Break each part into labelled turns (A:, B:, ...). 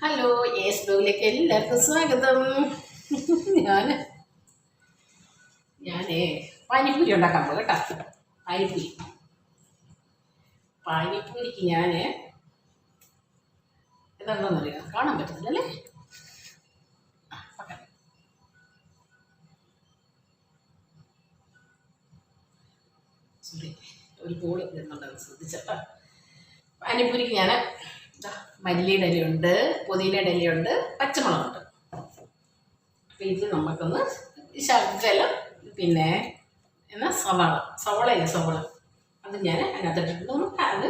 A: Hello yes ബ്ലോഗിലേക്ക് എല്ലാവർക്കും സ്വാഗതം. ഞാൻ ഞാനേ പാനിപ്പൂരി ഉണ്ടാക്കാൻ പോകും കേട്ടോ. പാനിപ്പൂരി. പാനിപ്പൂരിക്ക് ഞാൻ ഇതെന്താണെന്നറിയാം കാണാൻ പറ്റുന്നില്ലല്ലേ ഒരു കോൾ വരുന്നുണ്ടെന്ന് ശ്രദ്ധിച്ചട്ടോ പാനിപ്പൂരിക്ക് ഞാൻ മല്ലിയുടെ ഇലയുണ്ട് പുതിനയുടെ ഇലയുണ്ട് പച്ചമുളകുണ്ട്. അപ്പം ഇത് നമുക്കൊന്ന് ശകലം പിന്നെ എന്നാ സവാള സവാളയില്ല സവാള? അത് ഞാൻ അതിനകത്ത് ഇട്ടിട്ടുണ്ട് നമുക്ക് അത്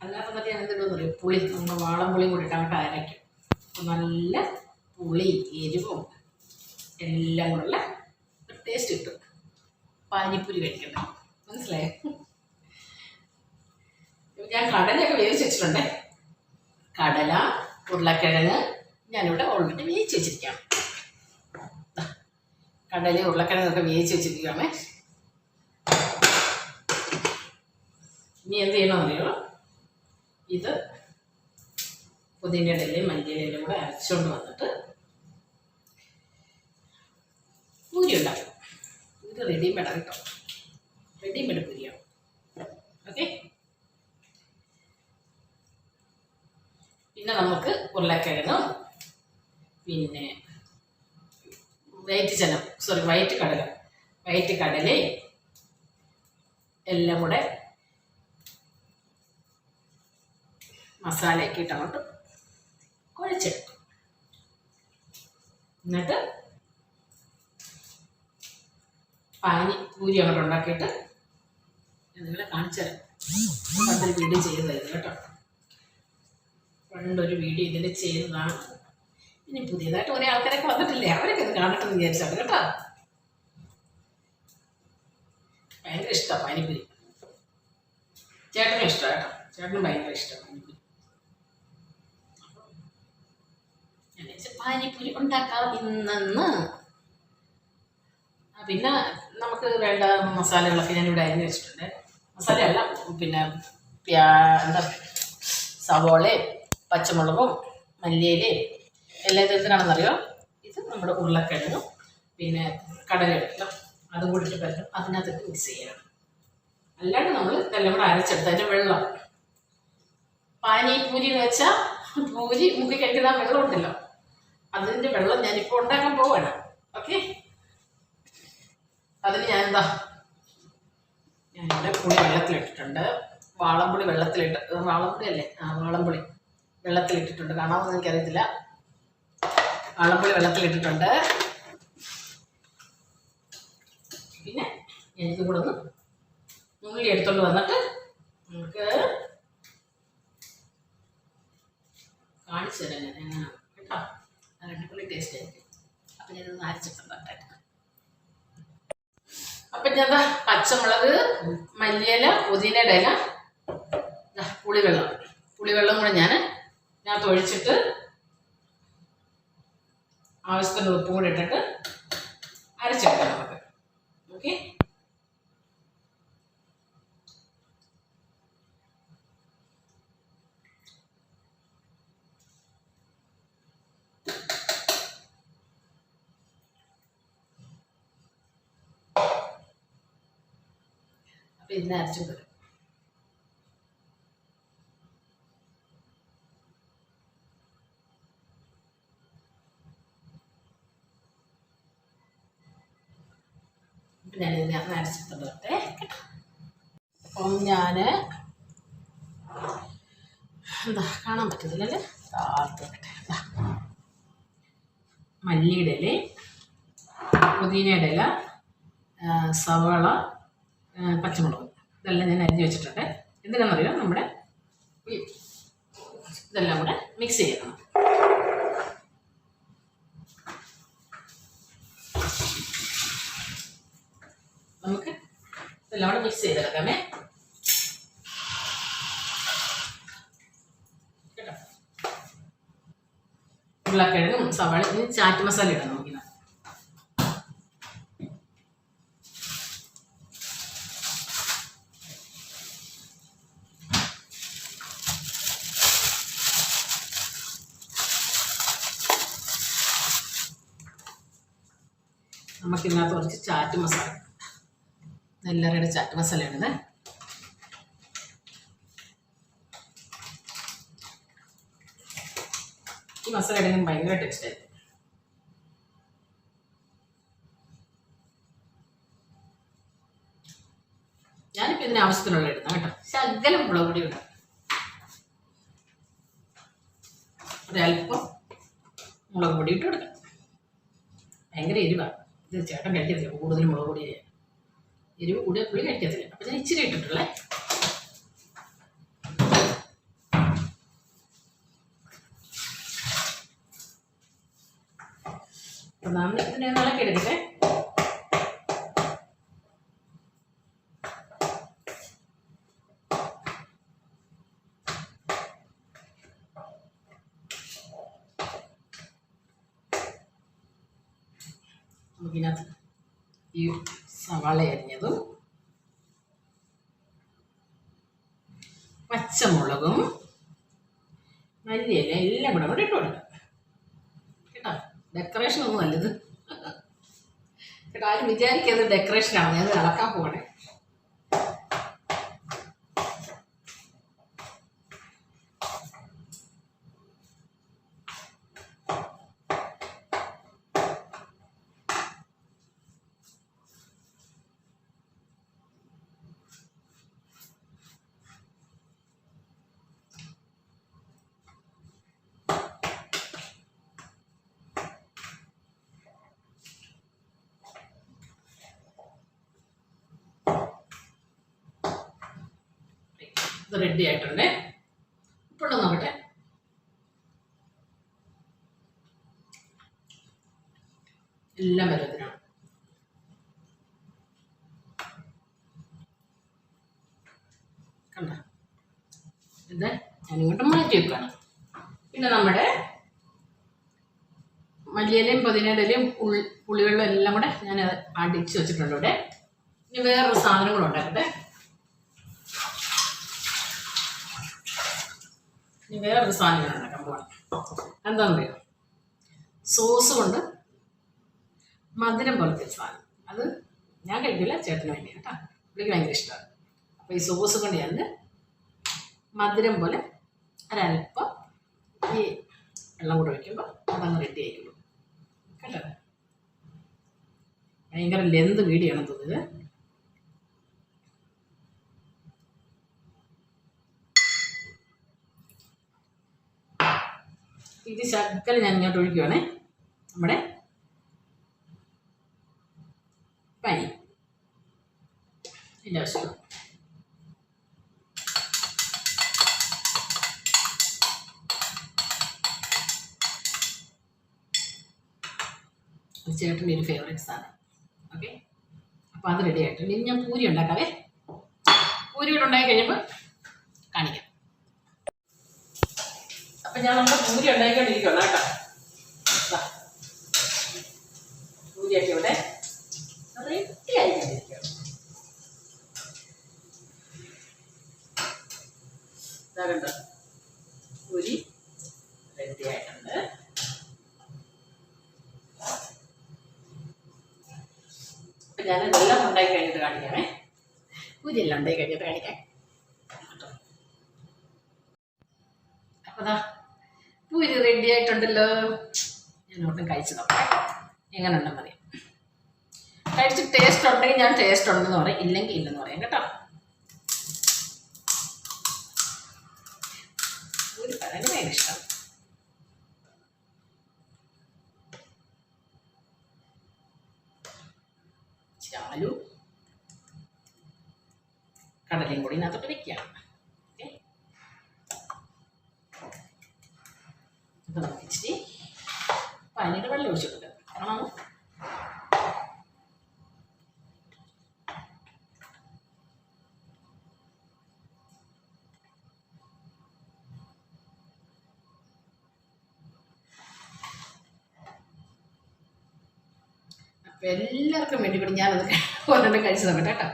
A: എന്നിട്ട് ഞാൻ എന്തിടുമെന്ന് പറയും പുളി നമ്മൾ വാളം പുളിയും കൂടി ഇട്ടാൽ അരയ്ക്കും. നല്ല പുളി എരിവും എല്ലാം കൊണ്ടുള്ള ടേസ്റ്റ് കിട്ടും. പാനിപ്പൂരി കഴിക്കണം മനസ്സിലായോ? ഞാൻ കടലയൊക്കെ വേവിച്ച് വെച്ചിട്ടുണ്ട്. കടല ഉരുളക്കിഴങ്ങ് ഞാനിവിടെ ഓൾറെഡി വേവിച്ച് വെച്ചിരിക്കുകയാണ്. ദാ, കടല ഉരുളക്കിഴങ്ങൊക്കെ വേവിച്ച് വെച്ചിരിക്കുകയാണ്. ഇനി എന്ത് ചെയ്യണമെന്നറിയോ ഇത് പുതിനയുടെ ഇലയും മല്ലിയുടെ ഇലയും കൂടെ അരച്ചുകൊണ്ട് വന്നിട്ട് പൂരി ഉണ്ടാക്കും ഇത് റെഡിമേഡ് കേട്ടോ. റെഡിമെയ്ഡ് ഉരുളക്കിഴങ്ങും പിന്നെ വൈറ്റ് ചനം സോറി വൈറ്റ് കടല വൈറ്റ് കടലയും എല്ലാം കൂടെ മസാലയൊക്കെ ഇട്ടങ്ങോട്ട് കുഴച്ചെടുക്കും. എന്നിട്ട് പാനി പൂരി അങ്ങോട്ട് ഉണ്ടാക്കിയിട്ട് നിങ്ങളെ കാണിച്ചു തരാം പണ്ടൊരു വീഡിയോ ചെയ്തതായിരുന്നു കേട്ടോ. പണ്ടൊരു വീഡിയോ ഇതിന്റെ ചെയ്യുന്നതാണ്. ഇനി പുതിയതായിട്ട് കുറേ ആൾക്കാരൊക്കെ വന്നിട്ടില്ലേ? അവരൊക്കെ ഇത് കാണട്ടെ എന്ന് വിചാരിച്ചാണ് കേട്ടോ. ഭയങ്കര ഇഷ്ടമാണ് പാനിപ്പൂരി ചേട്ടനും ഇഷ്ടമാണ് കേട്ടോ. ചേട്ടനും ഭയങ്കര ഇഷ്ടമാണ് പാനിപ്പൂരി പാനിപ്പുരി ഉണ്ടാക്കാം ഇന്നെന്ന്. പിന്നെ നമുക്ക് വേണ്ട മസാലകളൊക്കെ ഞാനിവിടെ അരിഞ്ഞ് വെച്ചിട്ടുണ്ട്. മസാലയല്ല പിന്നെ എന്താ സവോളയും പച്ചമുളകും മല്ലിയിലയും എല്ലാ ഇത് എന്തിനാണെന്നറിയോ ഇത് നമ്മുടെ ഉരുളക്കിഴങ്ങും പിന്നെ കടലയുണ്ടല്ലോ അതും കൂടി ഇട്ട് പറ്റും അതിനകത്തിട്ട് മിക്സ് ചെയ്യണം. അല്ലാണ്ട് നമ്മൾ ഇതെല്ലാം കൂടെ അരച്ചെടുത്ത് അതിന്റെ വെള്ളം. പാനി പൂരി എന്ന് വെച്ചാൽ പൂരി മുക്കി കഴിക്കുന്ന വെള്ളം ഉണ്ടല്ലോ. അതിന്റെ വെള്ളം ഞാനിപ്പോൾ ഉണ്ടാക്കാൻ പോവാണ്. ഓക്കെ? അതിന് ഞാൻ എന്താ ഞാനിവിടെ പുളി വെള്ളത്തിലിട്ടിട്ടുണ്ട്. വാളംപുളി വെള്ളത്തിലിട്ട് വാളംപുളി അല്ലേ ആ വാളംപുളി. വെള്ളത്തിലിട്ടിട്ടുണ്ട്. കാണാമെന്ന് എനിക്കറിയത്തില്ല. വാളംപുളി വെള്ളത്തിലിട്ടിട്ടുണ്ട്. പിന്നെ ഞാൻ ഇതും കൂടെ ഒന്ന് ഉള്ളി എടുത്തോണ്ട് വന്നിട്ട് നമുക്ക് കാണിച്ചു തരാം ഞാൻ. എങ്ങനെ കേട്ടോ? അടിപൊളി ടേസ്റ്റ് ആയിരിക്കും. അപ്പം ഞാനൊന്ന് അരച്ചിട്ടുണ്ടാട്ടെ അപ്പം ഞാൻ പച്ചമുളക് മല്ലിയില പുതിനയുടെ ഇല പുളിവെള്ളം. പുളിവെള്ളം കൂടെ ഞാൻ ഇതിനകത്ത് ഒഴിച്ചിട്ട് ആവശ്യത്തിന് ഉപ്പ് കൂടെ ഇട്ടിട്ട് അരച്ചെടുക്കാം നമുക്ക്. ഓക്കെ പിന്നെ അരച്ചു തരും ഞാൻ ഇതിനകത്ത് അരച്ചിട്ടുണ്ടോട്ടെ അപ്പം ഞാൻ എന്താ കാണാൻ പറ്റുന്നില്ലല്ലേ താഴ്ത്ത് വെക്കട്ടെ എന്താ മല്ലിയുടെ ഇല പുതിനയുടെ ഇല സവാള പച്ചമുളക്. ഇതെല്ലാം ഞാൻ അരിഞ്ഞ് വെച്ചിട്ടുണ്ട്. എന്തിനാണെന്നറിയാം? നമ്മുടെ ഇതെല്ലാം കൂടെ മിക്സ് ചെയ്യണം. നമുക്ക് എല്ലാം കൂടെ മിക്സ് ചെയ്തെടുക്കാമേ കേട്ടോ? ഉരുളക്കിഴങ്ങും സവാള ഇനി ചാറ്റ് മസാല ഇടാം നമുക്കിത് നമുക്കിതിനകത്ത് കുറച്ച് ചാറ്റ് മസാല നെല്ലറയുടെ ചാറ്റ് മസാലയാണിത് ഈ മസാല ഇടുന്നത് ഭയങ്കര ടേസ്റ്റ് ആയിരിക്കും ഞാനിപ്പോൾ ഇതിന് ആവശ്യത്തിനുള്ള ഇടുന്ന കേട്ടോ. ശകലം മുളക് പൊടി ഇടാം. ഒരല്പം മുളക് പൊടി ഇട്ട് കൊടുക്കാം. ഭയങ്കര എരിവാണ് ഇത് ചേട്ടൻ കഴിക്കത്തില്ല കൂടുതൽ മുളക് പൊടി എരിവ് കൂടിയ പുളി കഴിക്കത്തില്ല. അപ്പം ഞാൻ ഇച്ചിരി ഇട്ടിട്ടുള്ളേ. നമുക്കിനകത്ത് ഈ സവാള അരിഞ്ഞതും പച്ചമുളകും മല്ലിയില എല്ലാം കൂടെ കൂടെ ഇട്ട് കൊടുക്കാം. കേട്ടോ? ഡെക്കറേഷൻ ഒന്നും നല്ലത് കേട്ടോ? ആരും ഡെക്കറേഷൻ ഡെക്കറേഷനാണ് ഞാൻ ഇത് ഇളക്കാൻ പോകണേ റെഡി ആയിട്ടുണ്ട്. ഇപ്പോഴും നോക്കട്ടെ എല്ലാം പരുവത്തിനാണ് കണ്ട? ഇത് ഞാനിങ്ങോട്ട് മാറ്റി വെക്കണം. പിന്നെ നമ്മുടെ മല്ലിയിലയും പുതിനയിലയും ഉള്ളി പുളിവെള്ളം എല്ലാം കൂടെ ഞാൻ അടിച്ച് വെച്ചിട്ടുണ്ട് ഇവിടെ. ഇനി വേറൊരു സാധനം ഇനി വേറൊരു സാധനം ഉണ്ടാക്കാൻ പോകണം എന്താണെന്ന് അറിയാം സോസ് കൊണ്ട് മധുരം പോലത്തെ സാധനം. അത് ഞാൻ കഴിക്കില്ല ചേട്ടന് വേണ്ടി കേട്ടോ. പുള്ളിക്ക് ഭയങ്കര ഇഷ്ടമാണ്. അപ്പോൾ ഈ സോസ് കൊണ്ട് ഞാൻ മധുരം പോലെ ഒരല്പം ഈ വെള്ളം കൂടെ വയ്ക്കുമ്പോൾ അതങ്ങ് റെഡി ആയിക്കോളൂ. കേട്ടോ? ഭയങ്കര ലെന്ത് വീടിയാണ് തോന്നുന്നത് ഇത് ശക്കൽ ഞാൻ ഇങ്ങോട്ട് ഒഴിക്കുവാണേ. നമ്മുടെ പനി. ഇതിന്റെ ആവശ്യം ചേട്ടന്റെ ഒരു ഫേവറേറ്റ് സാധനം. ഓക്കെ അപ്പോൾ അത് റെഡി ആയിട്ടുണ്ട്. ഇനി ഞാൻ പൂരി ഉണ്ടാക്കാവേ. പൂരി ഉണ്ടാക്കി കഴിയുമ്പോൾ കാണിക്കാം. അപ്പം ഞാൻ നമ്മുടെ പൂരി ഉണ്ടാക്കിക്കൊണ്ടിരിക്കണം കേട്ടോ. പൂരിയൊക്കെ ഇവിടെ ഞാൻ ഇതെല്ലാം ഉണ്ടാക്കി കഴിഞ്ഞിട്ട് കാണിക്കാമേ. പൂരി എല്ലാം ഉണ്ടാക്കി കഴിഞ്ഞിട്ട് കാണിക്കാം. റെഡി ആയിട്ടുണ്ടല്ലോ ഞാൻ ഒട്ടും കഴിച്ചു നോക്കാം. എങ്ങനെ ഉണ്ടെന്ന് അറിയാം കഴിച്ച് ടേസ്റ്റ് ഉണ്ടെങ്കിൽ ഞാൻ ടേസ്റ്റ് ഉണ്ടെന്ന് പറയും. ഇല്ലെങ്കിൽ ഇല്ലെന്ന് പറയാം കേട്ടോ. ഒരു പറഞ്ഞു ഭയങ്കര ഇഷ്ടം. ചാലു കടലയും കൂടി ഇതിനകത്തോട്ട് വെക്കുകയാണ് ഇച്ചിരി പനിയുടെ വെള്ളം കാരണം അപ്പം എല്ലാവർക്കും വേണ്ടി കൂടി ഞാനത് ഒരെണ്ണം കഴിച്ചു നോക്കട്ടെ കേട്ടോ.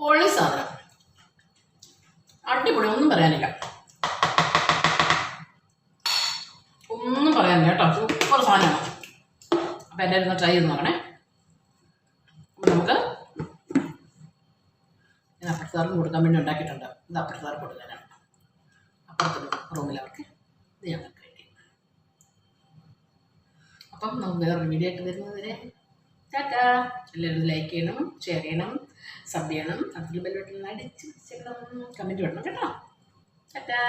A: പൊള്ളി സാധനം. അടിപൊളി ഒന്നും പറയാനില്ല. ഒന്നും പറയാനില്ല കേട്ടോ. സൂപ്പർ സാധനമാണ്. അപ്പം എല്ലാവരും ഒന്ന് ട്രൈ ചെയ്ത് നോക്കണേ. നമുക്ക് ഇത് അപ്പുറത്താർക്ക് കൊടുക്കാൻ വേണ്ടി ഉണ്ടാക്കിയിട്ടുണ്ട്. ഇത് അപ്പുറത്താർക്ക് കൊടുക്കാനാണ് അപ്പുറത്ത് റൂമിൽ അവർക്ക് ഇത് ഞങ്ങൾക്ക് കിട്ടി അപ്പം നമുക്ക് വേറൊരു വീഡിയോ ആയിട്ട് വരുന്നതിനെ ടാറ്റാ. എല്ലാവരും ലൈക്ക് ചെയ്യണം ഷെയർ ചെയ്യണം സബ് ചെയ്യണം അതിൽ ബെല്ലോട്ടിൽ അടിച്ച് വെച്ചേക്കണം. കമന്റ് വേണം കേട്ടോ. ടാറ്റാ.